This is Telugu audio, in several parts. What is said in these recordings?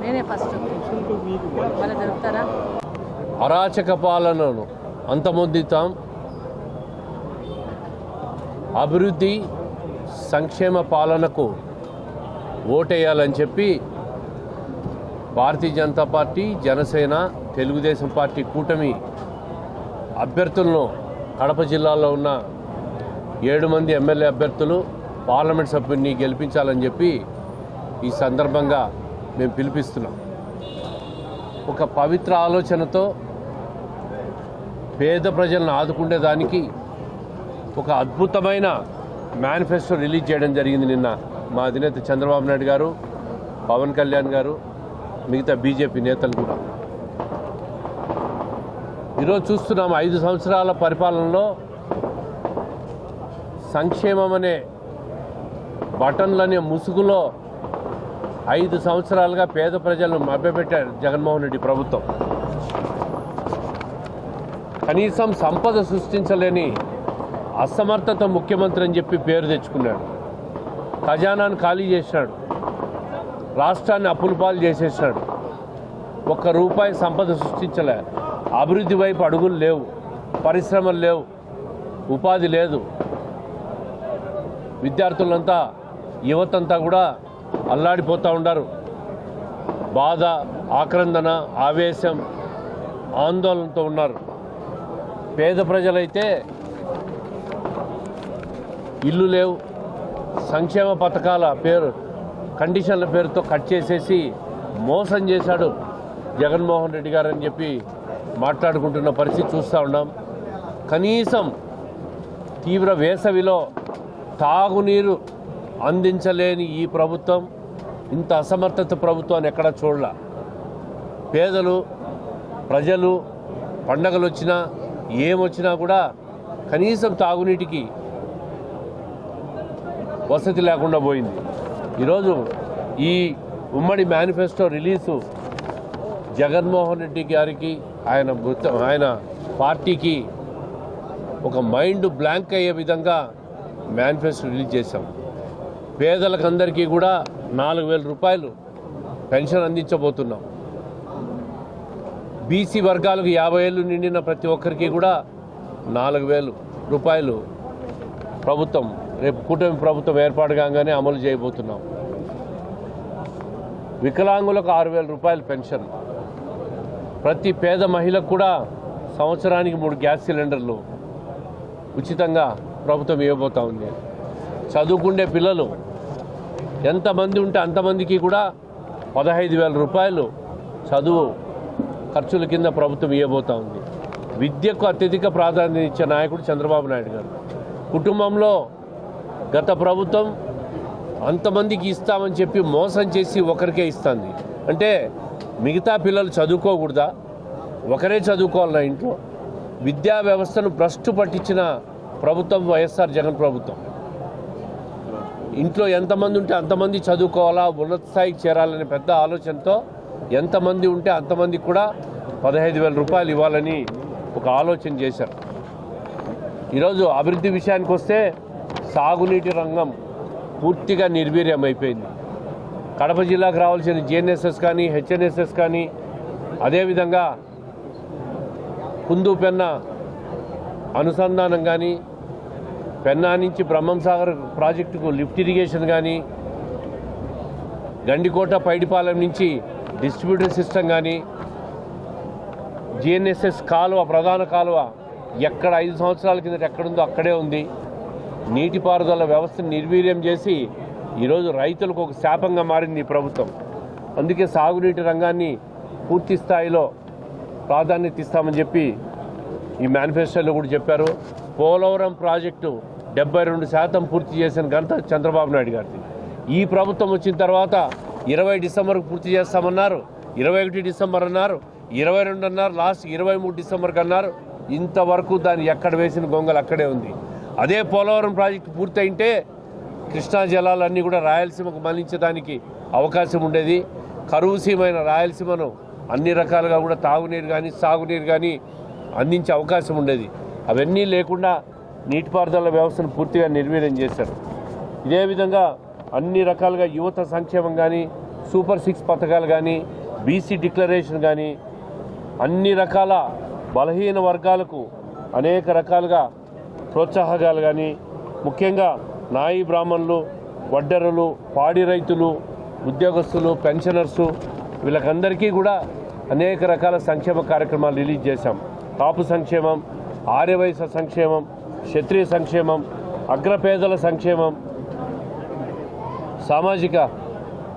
నేనే ఫస్ట్ మళ్ళీ జరుపుతారా? అరాచక పాలనను అంతమొందితాం. అభివృద్ధి సంక్షేమ పాలనకు ఓటేయాలని చెప్పి భారతీయ జనతా పార్టీ జనసేన తెలుగుదేశం పార్టీ కూటమి అభ్యర్థులను కడప జిల్లాలో ఉన్న ఏడు మంది ఎమ్మెల్యే అభ్యర్థులు పార్లమెంట్ సభ్యుడిని గెలిపించాలని చెప్పి ఈ సందర్భంగా మేము పిలిపిస్తున్నాం. ఒక పవిత్ర ఆలోచనతో పేద ప్రజలను ఆదుకునేదానికి ఒక అద్భుతమైన మేనిఫెస్టో రిలీజ్ చేయడం జరిగింది నిన్న మా అధినేత చంద్రబాబు నాయుడు గారు పవన్ కళ్యాణ్ గారు మిగతా బీజేపీ నేతలు కూడా. ఈరోజు చూస్తున్నాం ఐదు సంవత్సరాల పరిపాలనలో సంక్షేమం అనే బటన్లనే ముసుగులో ఐదు సంవత్సరాలుగా పేద ప్రజలను మభ్యపెట్టారు జగన్మోహన్ రెడ్డి ప్రభుత్వం. కనీసం సంపద సృష్టించలేని అసమర్థత ముఖ్యమంత్రి అని చెప్పి పేరు తెచ్చుకున్నాడు. ఖజానాను ఖాళీ చేసినాడు. రాష్ట్రాన్ని అప్పుల పాలు చేసేసినాడు. ఒక్క రూపాయి సంపద సృష్టించలే. అభివృద్ధి వైపు అడుగులు లేవు. పరిశ్రమలు లేవు. ఉపాధి లేదు. విద్యార్థులంతా యువతంతా కూడా అల్లాడిపోతూ ఉన్నారు బాధ ఆక్రందన ఆవేశం ఆందోళనతో ఉన్నారు. పేద ప్రజలైతే ఇల్లు లేవు. సంక్షేమ పథకాల పేరు కండిషన్ల పేరుతో కట్ చేసేసి మోసం చేశాడు జగన్మోహన్ రెడ్డి గారు అని చెప్పి మాట్లాడుకుంటున్న పరిస్థితి చూస్తూ ఉన్నాం. కనీసం తీవ్ర వేసవిలో తాగునీరు అందించలేని ఈ ప్రభుత్వం ఇంత అసమర్థత ప్రభుత్వాన్ని ఎక్కడా చూడాల. పేదలు ప్రజలు పండగలు వచ్చినా ఏమొచ్చినా కూడా కనీసం తాగునీటికి వసతి లేకుండా పోయింది. ఈరోజు ఈ ఉమ్మడి మేనిఫెస్టో రిలీజు జగన్మోహన్ రెడ్డి గారికి ఆయన ఆయన పార్టీకి ఒక మైండ్ బ్లాంక్ అయ్యే విధంగా మేనిఫెస్టో రిలీజ్ చేశాం. పేదలకందరికీ కూడా నాలుగు వేల రూపాయలు పెన్షన్ అందించబోతున్నాం. బీసీ వర్గాలకు యాభై ఏళ్ళు నిండిన ప్రతి ఒక్కరికి కూడా నాలుగు వేలు రూపాయలు ప్రభుత్వం రేపు కూటమి ప్రభుత్వం ఏర్పాటు కాగానే అమలు చేయబోతున్నాం. వికలాంగులకు ఆరు వేల రూపాయలు పెన్షన్. ప్రతి పేద మహిళకు కూడా సంవత్సరానికి మూడు గ్యాస్ సిలిండర్లు ఉచితంగా ప్రభుత్వం ఇవ్వబోతా ఉంది. చదువుకుండే పిల్లలు. ఎంతమంది ఉంటే అంతమందికి కూడా పదహైదు వేల రూపాయలు చదువు ఖర్చుల కింద ప్రభుత్వం ఇవ్వబోతా ఉంది. విద్యకు అత్యధిక ప్రాధాన్యత ఇచ్చే నాయకుడు చంద్రబాబు నాయుడు గారు. కుటుంబంలో గత ప్రభుత్వం అంతమందికి ఇస్తామని చెప్పి మోసం చేసి ఒకరికే ఇస్తుంది. అంటే మిగతా పిల్లలు చదువుకోకూడదా? ఒకరే చదువుకోవాలన్నా ఇంట్లో. విద్యా వ్యవస్థను భ్రష్టు పట్టించిన ప్రభుత్వం వైఎస్ఆర్ జగన్ ప్రభుత్వం. ఇంట్లో ఎంతమంది ఉంటే అంతమంది చదువుకోవాలా ఉన్నత స్థాయికి చేరాలనే పెద్ద ఆలోచనతో ఎంతమంది ఉంటే అంతమందికి కూడా పదహైదు వేల రూపాయలు ఇవ్వాలని ఒక ఆలోచన చేశారు. ఈరోజు అభివృద్ధి విషయానికి వస్తే సాగునీటి రంగం పూర్తిగా నిర్వీర్యం అయిపోయింది కడప జిల్లాకు రావాల్సిన జిఎన్ఎస్ఎస్ కానీ హెచ్ఎన్ఎస్ఎస్ కానీ అదేవిధంగా కుందు పెన్న అనుసంధానం కానీ పెన్నా నుంచి బ్రహ్మం సాగర్ ప్రాజెక్టుకు లిఫ్ట్ ఇరిగేషన్ కానీ గండికోట పైడిపాలెం నుంచి డిస్ట్రిబ్యూటర్ సిస్టమ్ కానీ జిఎన్ఎస్ఎస్ కాలువ ప్రధాన కాలువ ఎక్కడ ఐదు సంవత్సరాల కిందట ఎక్కడుందో అక్కడే ఉంది. నీటిపారుదల వ్యవస్థను నిర్వీర్యం చేసి ఈరోజు రైతులకు ఒక శాపంగా మారింది ఈ ప్రభుత్వం. అందుకే సాగునీటి రంగాన్ని పూర్తి స్థాయిలో ప్రాధాన్యత ఇస్తామని చెప్పి ఈ మేనిఫెస్టోలో కూడా చెప్పారు. పోలవరం ప్రాజెక్టు డెబ్బై రెండు శాతం పూర్తి చేసిన ఘనత చంద్రబాబు నాయుడు గారిది. ఈ ప్రభుత్వం వచ్చిన తర్వాత ఇరవై డిసెంబర్కు పూర్తి చేస్తామన్నారు ఇరవై ఒకటి డిసెంబర్ అన్నారు ఇరవై రెండు అన్నారు లాస్ట్ ఇరవై మూడు డిసెంబర్కి అన్నారు. ఇంతవరకు దాన్ని ఎక్కడ వేసిన గొంగలు అక్కడే ఉంది. అదే పోలవరం ప్రాజెక్టు పూర్తయింటే కృష్ణా జలాలన్నీ కూడా రాయలసీమకు మళ్ళించడానికి అవకాశం ఉండేది. కరువు సీమైన రాయలసీమను అన్ని రకాలుగా కూడా తాగునీరు కానీ సాగునీరు కానీ అందించే అవకాశం ఉండేది. అవన్నీ లేకుండా నీటిపారుదల వ్యవస్థను పూర్తిగా నిర్వీర్యం చేశారు. ఇదే విధంగా అన్ని రకాలుగా యువత సంక్షేమం కానీ సూపర్ సిక్స్ పథకాలు కానీ బీసీ డిక్లరేషన్ కానీ అన్ని రకాల బలహీన వర్గాలకు అనేక రకాలుగా ప్రోత్సాహకాలు కానీ ముఖ్యంగా నాయి బ్రాహ్మణులు వడ్డరులు పాడి రైతులు ఉద్యోగస్తులు పెన్షనర్సు వీళ్ళకందరికీ కూడా అనేక రకాల సంక్షేమ కార్యక్రమాలు రిలీజ్ చేశాం. కాపు సంక్షేమం ఆర్యవయస సంక్షేమం క్షత్రియ సంక్షేమం అగ్రపేదల సంక్షేమం సామాజిక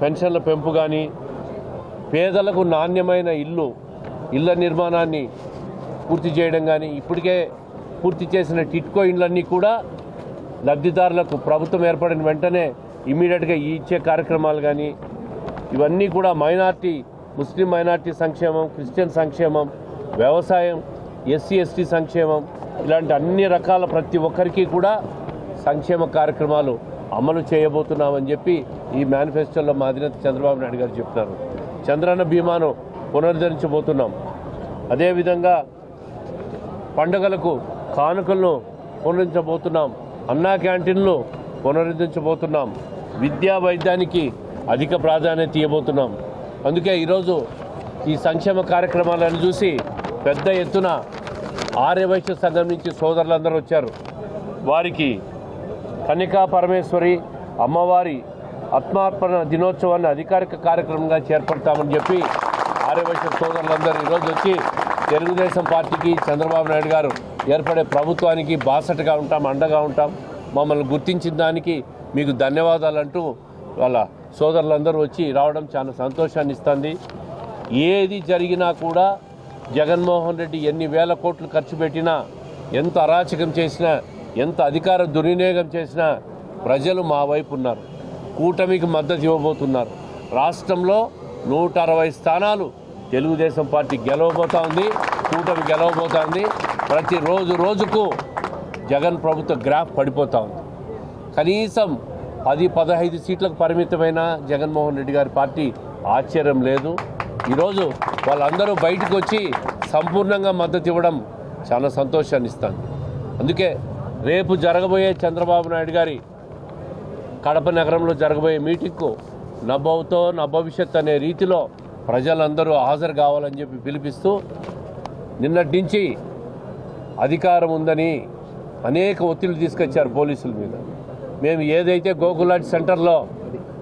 పెన్షన్ల పెంపు కానీ పేదలకు నాణ్యమైన ఇల్లు ఇళ్ళ నిర్మాణాన్ని పూర్తి చేయడం కానీ ఇప్పటికే పూర్తి చేసిన టిట్కో ఇండ్లన్నీ కూడా లబ్ధిదారులకు ప్రభుత్వం ఏర్పడిన వెంటనే ఇమీడియట్గా ఇచ్చే కార్యక్రమాలు కానీ ఇవన్నీ కూడా మైనార్టీ ముస్లిం మైనార్టీ సంక్షేమం క్రిస్టియన్ సంక్షేమం వ్యవసాయం ఎస్సీ ఎస్టీ సంక్షేమం ఇలాంటి అన్ని రకాల ప్రతి ఒక్కరికి కూడా సంక్షేమ కార్యక్రమాలు అమలు చేయబోతున్నామని చెప్పి ఈ మేనిఫెస్టోలో మా అధినేత చంద్రబాబు నాయుడు గారు చెప్తున్నారు. చంద్రన్న బీమాను పునరుద్ధరించబోతున్నాం. అదేవిధంగా పండుగలకు కానుకలను పునరుద్ధరించబోతున్నాం. అన్నా క్యాంటీన్లు పునరుద్ధరించబోతున్నాం. విద్యా వైద్యానికి అధిక ప్రాధాన్యత ఇవ్వబోతున్నాం. అందుకే ఈరోజు ఈ సంక్షేమ కార్యక్రమాలను చూసి పెద్ద ఎత్తున ఆర్యవైశ్య సంఘం నుంచి సోదరులందరూ వచ్చారు. వారికి కన్యకా పరమేశ్వరి అమ్మవారి ఆత్మార్పణ దినోత్సవాన్ని అధికారిక కార్యక్రమంగా చేపడతామని చెప్పి ఆర్యవైశ్య సోదరులందరూ ఈరోజు వచ్చి తెలుగుదేశం పార్టీకి చంద్రబాబు నాయుడు గారు ఏర్పడే ప్రభుత్వానికి బాసటగా ఉంటాం అండగా ఉంటాం. మమ్మల్ని గుర్తించిన దానికి మీకు ధన్యవాదాలు అంటూ వాళ్ళ సోదరులందరూ వచ్చి రావడం చాలా సంతోషాన్ని ఇస్తుంది ఏది జరిగినా కూడా జగన్మోహన్ రెడ్డి ఎన్ని వేల కోట్లు ఖర్చు పెట్టినా ఎంత అరాచకం చేసినా ఎంత అధికార దుర్వినియోగం చేసినా ప్రజలు మా వైపు ఉన్నారు. కూటమికి మద్దతు ఇవ్వబోతున్నారు. రాష్ట్రంలో నూట అరవై స్థానాలు తెలుగుదేశం పార్టీ గెలవబోతా ఉంది కూటమి గెలవబోతా ఉంది. ప్రతి రోజు రోజుకు జగన్ ప్రభుత్వ గ్రాఫ్ పడిపోతూ ఉంది. కనీసం పది పదహైదు సీట్లకు పరిమితమైన జగన్మోహన్ రెడ్డి గారి పార్టీ ఆశ్చర్యం లేదు. ఈరోజు వాళ్ళందరూ బయటకు వచ్చి సంపూర్ణంగా మద్దతు ఇవ్వడం చాలా సంతోషాన్ని ఇస్తాను అందుకే రేపు జరగబోయే చంద్రబాబు నాయుడు గారి కడప నగరంలో జరగబోయే మీటింగ్కు నభవుతో నభవిష్యత్ అనే రీతిలో ప్రజలందరూ హాజరు కావాలని చెప్పి పిలిపిస్తూ నిన్నటి నుంచి అధికారం ఉందని అనేక ఒత్తిళ్ళు తీసుకొచ్చారు పోలీసుల మీద. మేము ఏదైతే గోకులాట్ సెంటర్లో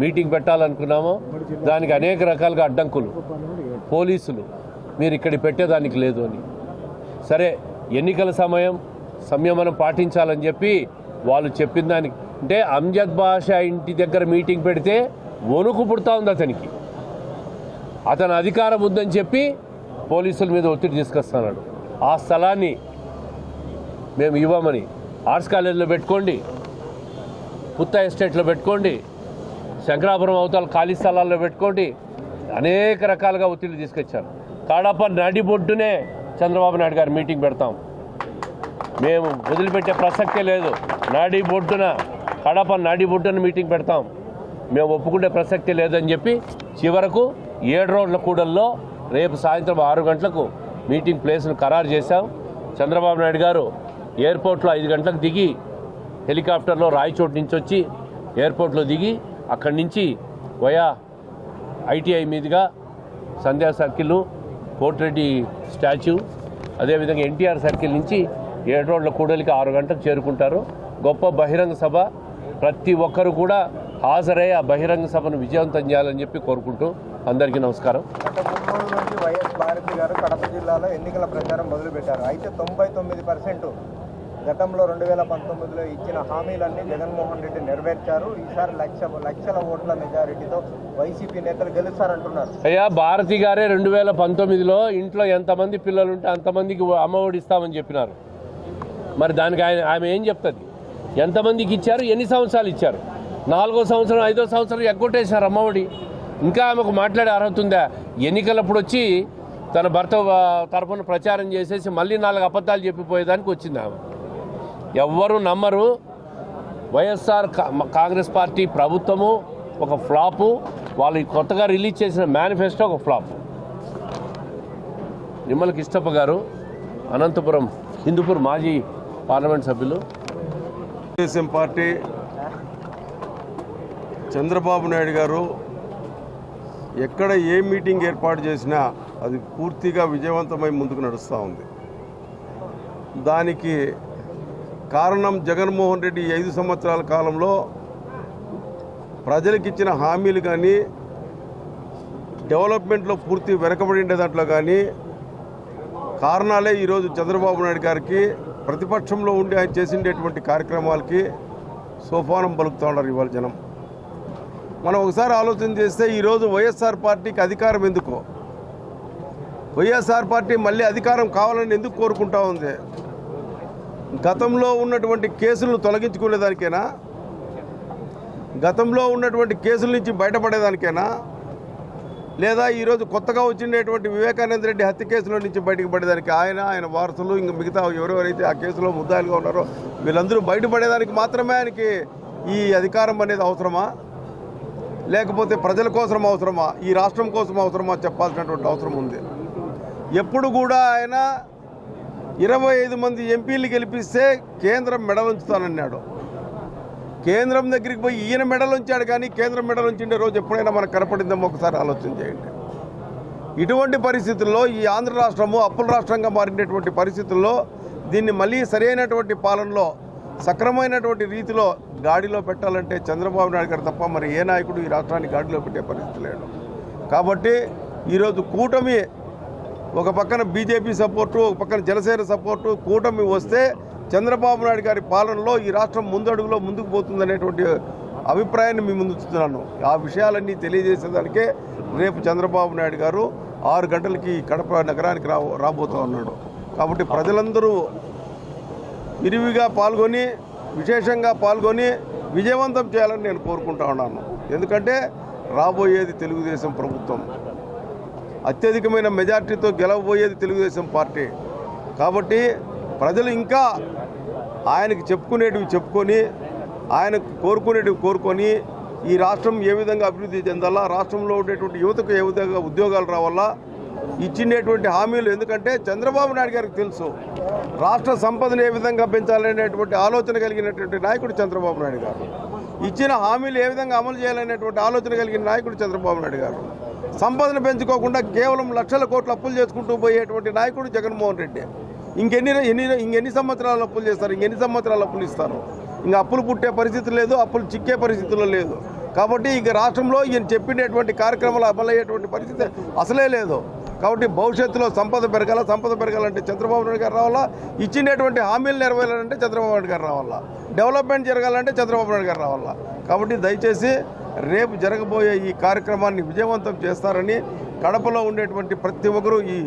మీటింగ్ పెట్టాలనుకున్నామో దానికి అనేక రకాలుగా అడ్డంకులు. పోలీసులు మీరు ఇక్కడ పెట్టేదానికి లేదు అని. సరే ఎన్నికల సమయం సంయమనం పాటించాలని చెప్పి వాళ్ళు చెప్పిన దానికి. అంటే అంజద్ బాషా ఇంటి దగ్గర మీటింగ్ పెడితే వణుకు పుడతా ఉంది అతనికి. అతను అధికారం ఉందని చెప్పి పోలీసుల మీద ఒత్తిడి తీసుకొస్తున్నాడు. ఆ స్థలాన్ని మేము ఇవ్వమని. ఆర్ట్స్ కాలేజీలో పెట్టుకోండి. పుత్త ఎస్టేట్లో పెట్టుకోండి. శంకరాపురం అవతల ఖాళీ స్థలాల్లో పెట్టుకోండి. అనేక రకాలుగా ఒత్తిడి తీసుకొచ్చారు. కడప నడిబొడ్డునే చంద్రబాబు నాయుడు గారు మీటింగ్ పెడతాం. మేము వదిలిపెట్టే ప్రసక్తే లేదు. నాడి బొడ్డున కడప నాడి బొడ్డున మీటింగ్ పెడతాం. మేము ఒప్పుకునే ప్రసక్తి లేదని చెప్పి చివరకు ఏడు రోడ్ల కూడల్లో రేపు సాయంత్రం ఆరు గంటలకు మీటింగ్ ప్లేస్ను ఖరారు చేశాం. చంద్రబాబు నాయుడు గారు ఎయిర్పోర్ట్లో ఐదు గంటలకు దిగి హెలికాప్టర్లో రాయచోటు నుంచి వచ్చి ఎయిర్పోర్ట్లో దిగి అక్కడి నుంచి వయా ఐటీఐ మీదుగా సంధ్యా సర్కిల్ కోటిరెడ్డి స్టాచ్యూ అదేవిధంగా ఎన్టీఆర్ సర్కిల్ నుంచి ఏడు రోడ్ల కూడలికి ఆరు గంటలకు చేరుకుంటారు. గొప్ప బహిరంగ సభ. ప్రతి ఒక్కరు కూడా హాజరై ఆ బహిరంగ సభను విజయవంతం చేయాలని చెప్పి కోరుకుంటూ అందరికీ నమస్కారం. నుంచి వైఎస్ భారతి గారు కడప జిల్లాలో ఎన్నికల ప్రచారం మొదలుపెట్టారు. అయితే తొంభై తొమ్మిది పర్సెంట్ గతంలో రెండు వేల పంతొమ్మిదిలో ఇచ్చిన హామీలన్నీ జగన్మోహన్ రెడ్డి నెరవేర్చారు. ఈసారి లక్ష లక్షల ఓట్ల మెజారిటీతో వైసీపీ నేతలు గెలుస్తారంటున్నారు. అయ్యా భారతి గారే రెండు వేల పంతొమ్మిదిలో ఇంట్లో ఎంతమంది పిల్లలు ఉంటే అంతమందికి అమ్మఒడి ఇస్తామని చెప్పినారు. మరి దానికి ఆయన ఆమె ఏం చెప్తుంది? ఎంతమందికి ఇచ్చారు? ఎన్ని సంవత్సరాలు ఇచ్చారు? నాలుగో సంవత్సరం ఐదో సంవత్సరం ఎగ్గొట్టేశారు అమ్మఒడి ఇంకా ఆమెకు మాట్లాడే అర్హత ఉందా? ఎన్నికలప్పుడు వచ్చి తన భర్త తరఫున ప్రచారం చేసేసి మళ్ళీ నాలుగు అబద్ధాలు చెప్పిపోయేదానికి వచ్చింది ఆమె. ఎవ్వరు నమ్మరు. వైఎస్ఆర్ కా- కాంగ్రెస్ పార్టీ ప్రభుత్వము ఒక ఫ్లాపు. వాళ్ళు కొత్తగా రిలీజ్ చేసిన మేనిఫెస్టో ఒక ఫ్లాప్. నిమ్మల కిష్టప్ప గారు అనంతపురం హిందూపూర్ మాజీ పార్లమెంట్ సభ్యులు. తెలుగుదేశం పార్టీ చంద్రబాబు నాయుడు గారు ఎక్కడ ఏ మీటింగ్ ఏర్పాటు చేసినా అది పూర్తిగా విజయవంతమై ముందుకు నడుస్తూ ఉంది. దానికి కారణం జగన్మోహన్ రెడ్డి ఐదు సంవత్సరాల కాలంలో ప్రజలకు ఇచ్చిన హామీలు కానీ డెవలప్మెంట్లో పూర్తి వెనకబడి దాంట్లో కానీ కారణాలే ఈరోజు చంద్రబాబు నాయుడు గారికి ప్రతిపక్షంలో ఉండి ఆయన చేసిండేటువంటి కార్యక్రమాలకి సోపానం పలుకుతూ ఉన్నారు ఇవాళ జనం. మనం ఒకసారి ఆలోచన చేస్తే ఈరోజు వైఎస్ఆర్ పార్టీకి అధికారం ఎందుకో? వైఎస్ఆర్ పార్టీ మళ్ళీ అధికారం కావాలని ఎందుకు కోరుకుంటా ఉంది? గతంలో ఉన్నటువంటి కేసులను తొలగించుకునేదానికేనా గతంలో ఉన్నటువంటి కేసుల నుంచి బయటపడేదానికేనా లేదా ఈరోజు కొత్తగా వచ్చినటువంటి వివేకానంద రెడ్డి హత్య కేసులో నుంచి బయటకు పడేదానికి ఆయన ఆయన వారసులు ఇంకా మిగతా ఎవరెవరైతే ఆ కేసులో ముద్దాయిలుగా ఉన్నారో వీళ్ళందరూ బయటపడేదానికి మాత్రమే ఆయనకి ఈ అధికారం అనేది అవసరమా? లేకపోతే ప్రజల కోసం అవసరమా? ఈ రాష్ట్రం కోసం అవసరమా? చెప్పాల్సినటువంటి అవసరం ఉంది. ఎప్పుడు కూడా ఆయన ఇరవై ఐదు మంది ఎంపీలు గెలిపిస్తే కేంద్రం మెడలుంచుతానన్నాడు. కేంద్రం దగ్గరికి పోయి ఈయన మెడలు ఉంచాడు కానీ కేంద్రం మెడలు ఉంచిండే రోజు ఎప్పుడైనా మనకు కనపడిందేమో ఒకసారి ఆలోచన చేయండి. ఇటువంటి పరిస్థితుల్లో ఈ ఆంధ్ర రాష్ట్రము అప్పుల రాష్ట్రంగా మారినటువంటి పరిస్థితుల్లో దీన్ని మళ్ళీ సరైనటువంటి పాలనలో సక్రమైనటువంటి రీతిలో గాడిలో పెట్టాలంటే చంద్రబాబు నాయుడు గారు తప్ప మరి ఏ నాయకుడు ఈ రాష్ట్రాన్ని గాడిలో పెట్టే పరిస్థితి లేడు కాబట్టి ఈరోజు కూటమి ఒక పక్కన బీజేపీ సపోర్టు ఒక పక్కన జనసేన సపోర్టు కూటమి వస్తే చంద్రబాబు నాయుడు గారి పాలనలో ఈ రాష్ట్రం ముందడుగులో ముందుకు పోతుందనేటువంటి అభిప్రాయాన్ని మీ ముందుతున్నాను ఆ విషయాలన్నీ తెలియజేసేదానికే రేపు చంద్రబాబు నాయుడు గారు ఆరు గంటలకి కడప నగరానికి రా రాబోతూ ఉన్నాడు. కాబట్టి ప్రజలందరూ విరివిగా పాల్గొని విశేషంగా పాల్గొని విజయవంతం చేయాలని నేను కోరుకుంటా ఉన్నాను. ఎందుకంటే రాబోయేది తెలుగుదేశం ప్రభుత్వం. అత్యధికమైన మెజార్టీతో గెలవబోయేది తెలుగుదేశం పార్టీ. కాబట్టి ప్రజలు ఇంకా ఆయనకి చెప్పుకునేటివి చెప్పుకొని ఆయన కోరుకునేటివి కోరుకొని ఈ రాష్ట్రం ఏ విధంగా అభివృద్ధి చెందాలా రాష్ట్రంలో ఉండేటువంటి యువతకు ఏ విధంగా ఉద్యోగాలు రావాలా ఇచ్చినటువంటి హామీలు ఎందుకంటే చంద్రబాబు నాయుడు గారికి తెలుసు. రాష్ట్ర సంపదను ఏ విధంగా పెంచాలనేటువంటి ఆలోచన కలిగినటువంటి నాయకుడు చంద్రబాబు నాయుడు గారు. ఇచ్చిన హామీలు ఏ విధంగా అమలు చేయాలనేటువంటి ఆలోచన కలిగిన నాయకుడు చంద్రబాబు నాయుడు గారు. సంపదను పెంచుకోకుండా కేవలం లక్షల కోట్ల అప్పులు చేసుకుంటూ పోయేటువంటి నాయకుడు జగన్మోహన్ రెడ్డి. ఇంకెన్ని ఎన్ని ఇంకెన్ని సంవత్సరాలు అప్పులు చేస్తారు? ఇంకెన్ని సంవత్సరాలు అప్పులు ఇస్తారు? ఇంకా అప్పులు పుట్టే పరిస్థితి లేదు అప్పులు చిక్కే పరిస్థితుల్లో లేదు. కాబట్టి ఇక రాష్ట్రంలో ఈయన చెప్పినటువంటి కార్యక్రమాలు అమలయ్యేటువంటి పరిస్థితి అసలే లేదు. కాబట్టి భవిష్యత్తులో సంపద పెరగాల సంపద పెరగాలంటే చంద్రబాబు నాయుడు గారు రావాలా? ఇచ్చినటువంటి హామీలు నెరవేరాలంటే చంద్రబాబు నాయుడు గారు రావాలా? డెవలప్మెంట్ జరగాలంటే చంద్రబాబు నాయుడు గారు రావాలా? కాబట్టి దయచేసి రేపు జరగబోయే ఈ కార్యక్రమాన్ని విజయవంతం చేస్తారని కడపలో ఉండేటువంటి ప్రతి ఒక్కరూ ఈ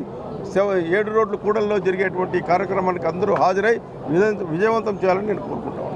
ఏడు రోడ్లు కూడల్లో జరిగేటువంటి కార్యక్రమానికి అందరూ హాజరై విజయవంతం చేయాలని నేను కోరుకుంటాను